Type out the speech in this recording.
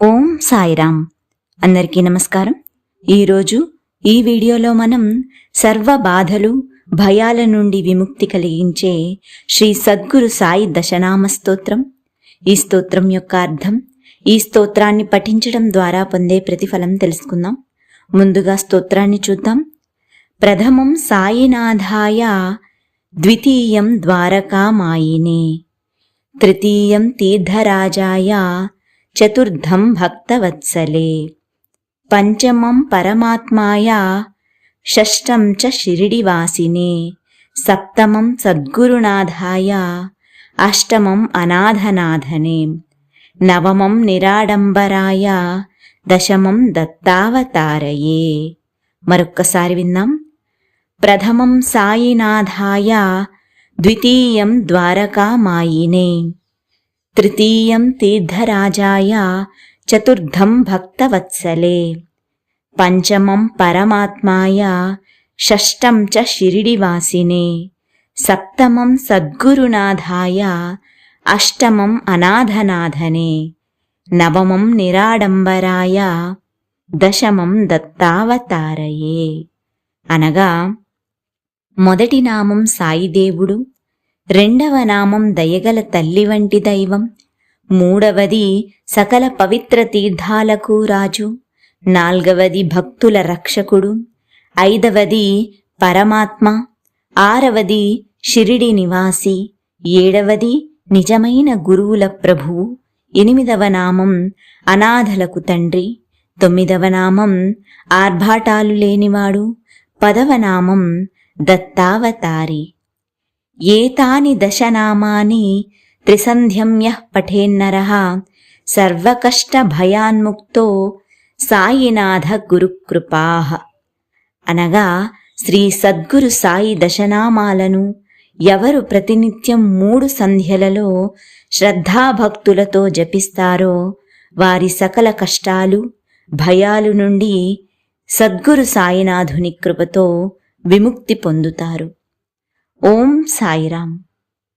ఓం సాయిరామ్. అందరికీ నమస్కారం. ఈరోజు ఈ వీడియోలో మనం సర్వ బాధలు భయాల నుండి విముక్తి కలిగించే శ్రీ సద్గురు సాయి దశనామ స్తోత్రం. ఈ స్తోత్రం యొక్క అర్థం ఈ స్తోత్రాన్ని పఠించడం ద్వారా పొందే ప్రతిఫలం తెలుసుకుందాం. ముందుగా స్తోత్రాన్ని చూద్దాం. ప్రథమం సాయినాథాయ ద్వితీయం ద్వారకామాయినే. తృతీయం తీర్థరాజాయ చతుర్థం భక్తవత్సలే పంచమం పరమాత్మాయ షష్టం చ షిరిడివాసినే సప్తమం సద్గురునాథాయ అష్టమం అనాథనాథనే నవమం నిరాడంబరాయ దశమం దత్తావతారయే మరొక్కసారి విందాం ప్రథమం సాయినాథాయ ద్వితీయం ద్వారకామాయినే తృతీయం తీర్థరాజాయ చతుర్థం భక్తవత్సలే. పంచమం పరమాత్మాయ షష్టం చ షిరిడివాసినే. సప్తమం సద్గురునాథాయ అష్టమం అనాథనాథనే. నవమం నిరాడంబరాయ దశమం దత్తావతారయే. అనగా మొదటి నామం సాయిదేవుడు రెండవ నామం దయగల తల్లి వంటి దైవం. మూడవది సకల పవిత్ర తీర్థాలకు రాజు. నాల్గవది భక్తుల రక్షకుడు. ఐదవది పరమాత్మ. ఆరవది షిరిడి నివాసి. ఏడవది నిజమైన గురువుల ప్రభువు. ఎనిమిదవ నామం అనాథలకు తండ్రి. తొమ్మిదవ నామం ఆర్భాటాలు లేనివాడు. పదవ నామం దత్తావతారి. ఏతాని దశనామాని త్రిసంధ్యం యః సర్వకష్టభయాన్ముక్తో సాయినాథ గురుకృపాః అనగా శ్రీ సద్గురు సాయి దశనామాలను ఎవరు ప్రతినిత్యం మూడు సంధ్యలలో శ్రద్ధాభక్తులతో జపిస్తారో వారి సకల కష్టాలు భయాలు నుండి సద్గురు సాయినాథుని కృపతో విముక్తి పొందుతారు. ఓం సాయిరామ్